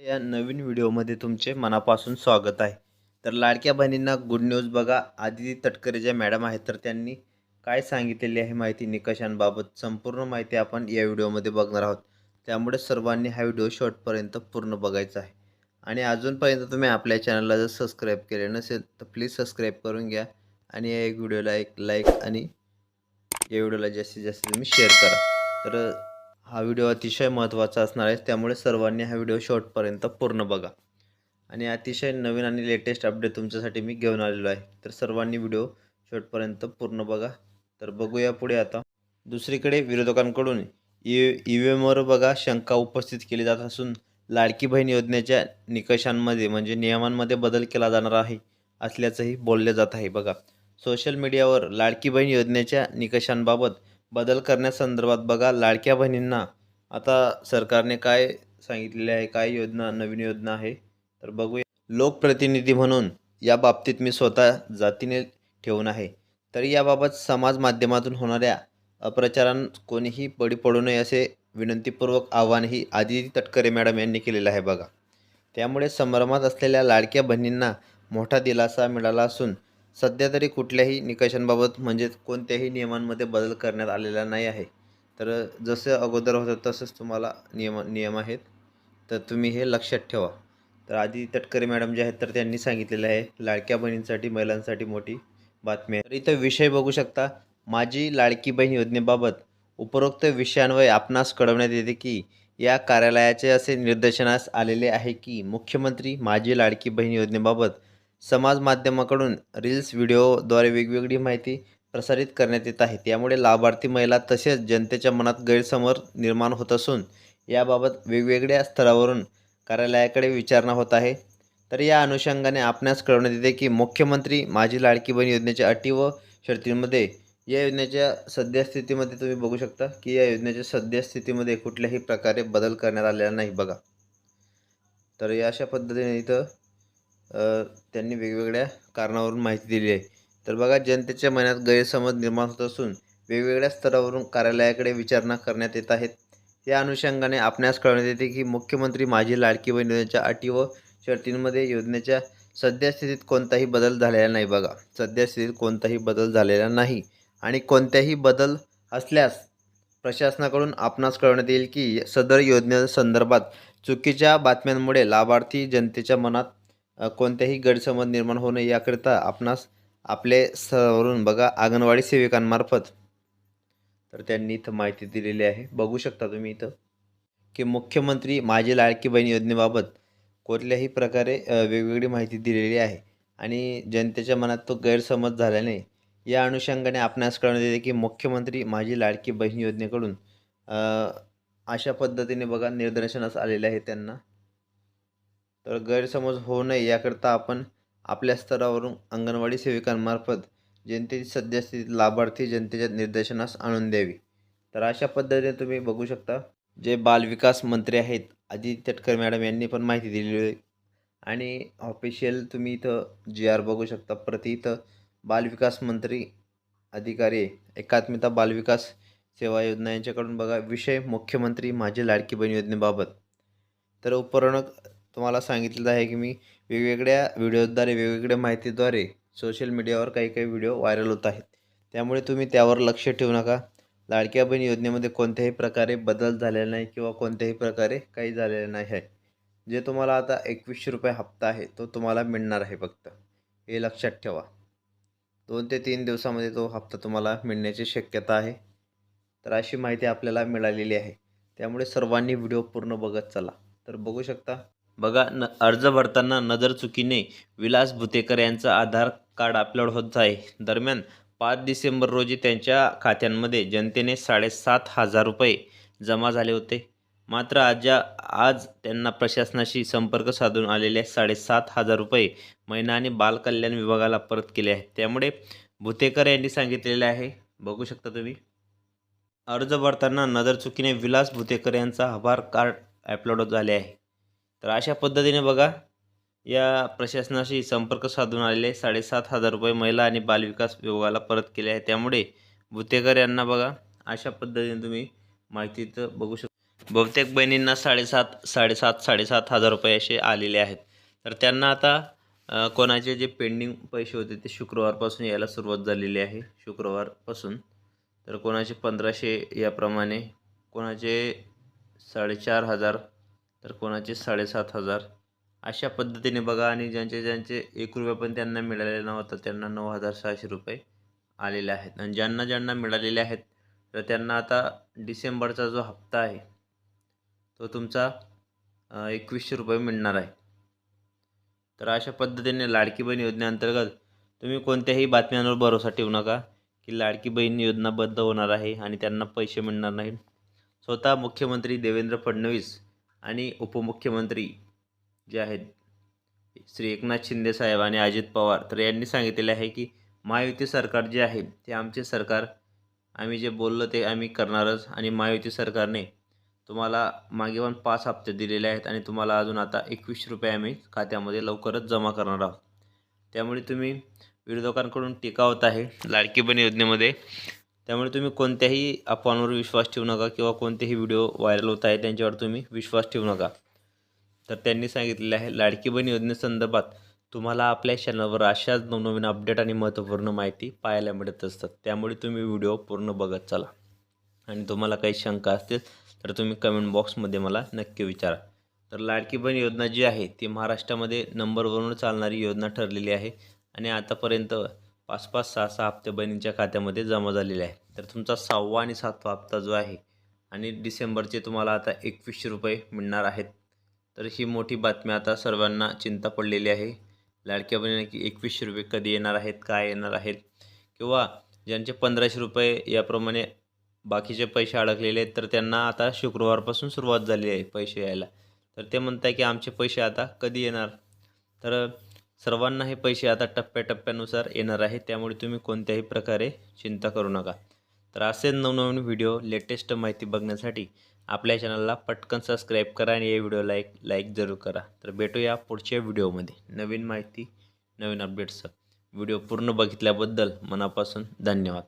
या नवीन व्हिडिओमध्ये तुमचे मनापासून स्वागत आहे. तर लाडक्या बहिणींना गुड न्यूज बघा. आदिती तटकरे ज्या मॅडम आहेत तर त्यांनी काय सांगितलेली आहे माहिती निकषांबाबत? संपूर्ण माहिती आपण या व्हिडिओमध्ये बघणार आहोत. त्यामुळे सर्वांनी हा व्हिडिओ शॉर्टपर्यंत पूर्ण बघायचा आहे. आणि अजूनपर्यंत तुम्ही आपल्या चॅनलला जर सबस्क्राईब केले नसेल तर प्लीज सबस्क्राईब करून घ्या. आणि या एक व्हिडिओला एक लाईक आणि या व्हिडिओला जास्तीत जास्त तुम्ही शेअर करा. तर हा व्हिडिओ अतिशय महत्त्वाचा असणार आहे. त्यामुळे सर्वांनी हा व्हिडिओ शॉर्टपर्यंत पूर्ण बघा. आणि अतिशय नवीन आणि लेटेस्ट अपडेट तुमच्यासाठी मी घेऊन आलेलो आहे. तर सर्वांनी व्हिडिओ शेवटपर्यंत पूर्ण बघा. तर बघूया पुढे आता. दुसरीकडे विरोधकांकडून ई ई व्ही एमवर बघा शंका उपस्थित केली जात असून लाडकी बहीण योजनेच्या निकषांमध्ये म्हणजे नियमांमध्ये बदल केला जाणार आहे असल्याचंही बोलले जात आहे बघा. सोशल मीडियावर लाडकी बहीण योजनेच्या निकषांबाबत बदल करण्यासंदर्भात बघा लाडक्या बहिणींना आता सरकारने काय सांगितलेले आहे काय योजना नवीन योजना आहे तर बघूया. लोकप्रतिनिधी म्हणून या बाबतीत मी स्वतः जातीने ठेवून आहे. तरी याबाबत समाज माध्यमातून होणाऱ्या अप्रचारां कोणीही बळी पडू नये असे विनंतीपूर्वक आव्हानही आदिती तटकरे मॅडम यांनी केलेलं आहे बघा. त्यामुळे संभ्रमात असलेल्या लाडक्या बहिणींना मोठा दिलासा मिळाला असून सध्या तरी कुठल्याही निकषांबाबत म्हणजेच कोणत्याही नियमांमध्ये बदल करण्यात आलेला नाही आहे. तर जसं अगोदर होतं तसंच तुम्हाला नियम नियम आहेत. तर तुम्ही हे लक्षात ठेवा. तर आधी तटकरे मॅडम जे आहेत तर त्यांनी सांगितलेलं आहे लाडक्या बहिणींसाठी महिलांसाठी मोठी बातमी आहे. तर इथं विषय बघू शकता. माझी लाडकी बहीण योजनेबाबत उपरोक्त विषयांवर आपणास कळवण्यात येते की या कार्यालयाचे असे निर्देशनास आलेले आहे की मुख्यमंत्री माझी लाडकी बहीण योजनेबाबत समाज माध्यमाकडून रील्स व्हिडिओद्वारे वेगवेगळी माहिती प्रसारित करण्यात येत आहे. त्यामुळे लाभार्थी महिला तसेच जनतेच्या मनात गैरसमज निर्माण होत असून याबाबत वेगवेगळ्या स्तरावरून कार्यालयाकडे विचारणा होत आहे. तर या अनुषंगाने आपणास कळवण्यात येते की मुख्यमंत्री माझी लाडकी बहीण योजनेच्या अटी व शर्तींमध्ये या योजनेच्या सद्यस्थितीमध्ये तुम्ही बघू शकता की या योजनेच्या सद्यस्थितीमध्ये कुठल्याही प्रकारे बदल करण्यात आलेला नाही बघा. तर या अशा पद्धतीने इथं त्यांनी वेगवेगळ्या कारणावरून माहिती दिली आहे. तर बघा जनतेच्या मनात गैरसमज निर्माण होत असून वेगवेगळ्या स्तरावरून कार्यालयाकडे विचारणा करण्यात येत आहेत. या अनुषंगाने आपणास कळवण्यात येते की मुख्यमंत्री माझी लाडकी बहीण योजनेच्या अटी व शर्तींमध्ये योजनेच्या सद्यस्थितीत कोणताही बदल झालेला नाही बघा. सद्यस्थितीत कोणताही बदल झालेला नाही. आणि कोणत्याही बदल असल्यास प्रशासनाकडून आपणास कळवण्यात येईल की सदर योजनेसंदर्भात चुकीच्या बातम्यांमुळे लाभार्थी जनतेच्या मनात कोणत्याही गैरसमज निर्माण होऊ नये याकरिता आपणास आपले स्तरावरून बघा अंगणवाडी सेविकांमार्फत. तर त्यांनी इथं माहिती दिलेली आहे. बघू शकता तुम्ही इथं की मुख्यमंत्री माझी लाडकी बहीण योजनेबाबत कुठल्याही प्रकारे वेगवेगळी माहिती दिलेली आहे. आणि जनतेच्या मनात तो गैरसमज झाल्याने या अनुषंगाने आपणास कळवण्यात येते की मुख्यमंत्री माझी लाडकी बहीण योजनेकडून अशा पद्धतीने बघा निदर्शनास आलेले आहे त्यांना. तर गैरसमज होऊ नये याकरता आपण आपल्या स्तरावरून अंगणवाडी सेविकांमार्फत जनतेची सद्यस्थितीत लाभार्थी जनतेच्या निर्देशनास आणून द्यावी. तर अशा पद्धतीने तुम्ही बघू शकता जे बालविकास मंत्री आहेत आदित्य तटकर मॅडम यांनी पण माहिती दिलेली आहे. आणि ऑफिशियल तुम्ही इथं जी आर बघू शकता प्रति इथं बालविकास मंत्री अधिकारी एकात्मिता बालविकास सेवा योजना यांच्याकडून बघा विषय मुख्यमंत्री माझी लाडकी बहीण योजनेबाबत. तर उपरणक तुम्हाला सांगितलेलं आहे की मी वेगवेगळ्या व्हिडिओद्वारे वेगवेगळ्या माहितीद्वारे सोशल मीडियावर काही काही व्हिडिओ व्हायरल होत आहेत. त्यामुळे तुम्ही त्यावर लक्ष ठेवू नका. लाडक्या बहीण योजनेमध्ये कोणत्याही प्रकारे बदल झालेला नाही किंवा कोणत्याही प्रकारे काही झालेलं नाही आहे. जे तुम्हाला आता एकवीसशे रुपये हप्ता आहे तो तुम्हाला मिळणार आहे फक्त. हे लक्षात ठेवा. दोन ते तीन दिवसामध्ये तो हप्ता तुम्हाला मिळण्याची शक्यता आहे. तर अशी माहिती आपल्याला मिळालेली आहे. त्यामुळे सर्वांनी व्हिडिओ पूर्ण बघत चला. तर बघू शकता बघा न अर्ज भरताना नजर चुकीने विलास भुतेकर यांचं आधार कार्ड अपलोड होत आहे. दरम्यान पाच डिसेंबर रोजी त्यांच्या खात्यांमध्ये जनतेने साडेसात हजार रुपये जमा झाले होते. मात्र आज आज त्यांना प्रशासनाशी संपर्क साधून आलेले साडेसात हजार रुपये महिला आणि बालकल्याण विभागाला परत केले आहेत. त्यामुळे भुतेकर यांनी सांगितलेले आहे. बघू शकता तुम्ही. अर्ज भरताना नजर चुकीने विलास भुतेकर यांचा आभार कार्ड अपलोड झाले आहे. तर अशा पद्धतीने बघा या प्रशासनाशी संपर्क साधून आलेले साडेसात हजार रुपये महिला आणि बालविकास विभागाला परत केले आहे त्यामुळे भुतेकर यांना बघा अशा पद्धतीने तुम्ही माहितीचं बघू शकता. बहुतेक बहिणींना साडेसात साडेसात साडेसात हजार रुपये असे आलेले आहेत. तर त्यांना आता कोणाचे जे पेंडिंग पैसे होते ते शुक्रवारपासून यायला सुरुवात झालेली आहे. शुक्रवारपासून. तर कोणाचे पंधराशे याप्रमाणे कोणाचे साडेचार हजार तर कोणाचे साडेसात हजार. अशा पद्धतीने बघा आणि ज्यांचे ज्यांचे एक रुपये पण त्यांना मिळालेला नव्हता त्यांना नऊ हजार सहाशे रुपये आलेले आहेत. आणि ज्यांना ज्यांना मिळालेले आहेत तर त्यांना आता डिसेंबरचा जो हप्ता आहे तो तुमचा एकवीसशे रुपये मिळणार आहे. तर अशा पद्धतीने लाडकी बहीण योजनेअंतर्गत तुम्ही कोणत्याही बातम्यांवर भरोसा ठेवू नका की लाडकी बहीण योजना बंद होणार आहे आणि त्यांना पैसे मिळणार नाहीत स्वतः मुख्यमंत्री देवेंद्र फडणवीस आणि उपमुख्यमंत्री जे आहेत श्री एकनाथ शिंदे साहेब आणि अजित पवार तर यांनी सांगितलेले आहे की महायुती सरकार जे आहे ते आमचे सरकार आम्ही जे बोललो ते आम्ही करणारच आणि महायुती सरकारने तुम्हाला मागे पण पाच हप्ते दिलेले आहेत आणि तुम्हाला अजून आता एकवीस रुपये आम्ही खात्यामध्ये लवकरच जमा करणार आहोत. त्यामुळे तुम्ही विरोधकांकडून टीका होत आहे लाडकी बहीण योजनेमध्ये. त्यामुळे तुम्ही कोणत्याही अफवांवर विश्वास ठेवू नका किंवा कोणतेही व्हिडिओ व्हायरल होत आहे त्यांच्यावर तुम्ही विश्वास ठेवू नका. तर त्यांनी सांगितलेले आहे लाडकी बहीण योजनेसंदर्भात तुम्हाला आपल्या चॅनलवर अशाच नवनवीन अपडेट आणि महत्त्वपूर्ण माहिती पाहायला मिळत असतात. त्यामुळे तुम्ही व्हिडिओ पूर्ण बघत चला. आणि तुम्हाला काही शंका असतील तर तुम्ही कमेंट बॉक्समध्ये मला नक्की विचारा. तर लाडकी बहीण योजना जी आहे ती महाराष्ट्रामध्ये नंबरवरून चालणारी योजना ठरलेली आहे. आणि आतापर्यंत पाच पाच सहा सहा हप्ते बहिणींच्या खात्यामध्ये जमा झालेले आहे तर तुमचा सहावा आणि सातवा हप्ता जो आहे आणि डिसेंबरचे तुम्हाला आता एकवीसशे रुपये मिळणार आहेत. तर ही मोठी बातमी आता सर्वांना चिंता पडलेली आहे. लाडक्या बहिणी की एकवीसशे रुपये कधी येणार आहेत काय येणार आहेत? किंवा ज्यांचे पंधराशे रुपये याप्रमाणे बाकीचे पैसे अडकलेले आहेत तर त्यांना आता शुक्रवारपासून सुरुवात झाली आहे पैसे यायला. तर ते म्हणत आहे की आमचे पैसे आता कधी येणार? तर सर्वांना हे पैसे आता टप्प्याटप्प्यानुसार येणार आहे त्यामुळे तुम्ही कोणत्याही प्रकारे चिंता करू नका. तर असे नवनवीन व्हिडिओ लेटेस्ट माहिती बघण्यासाठी आपल्या चॅनलला पटकन सबस्क्राईब करा आणि या व्हिडिओला एक लाईक जरूर करा. तर भेटूया पुढच्या व्हिडिओमध्ये. नवीन माहिती नवीन अपडेट्स. व्हिडिओ पूर्ण बघितल्याबद्दल मनापासून धन्यवाद.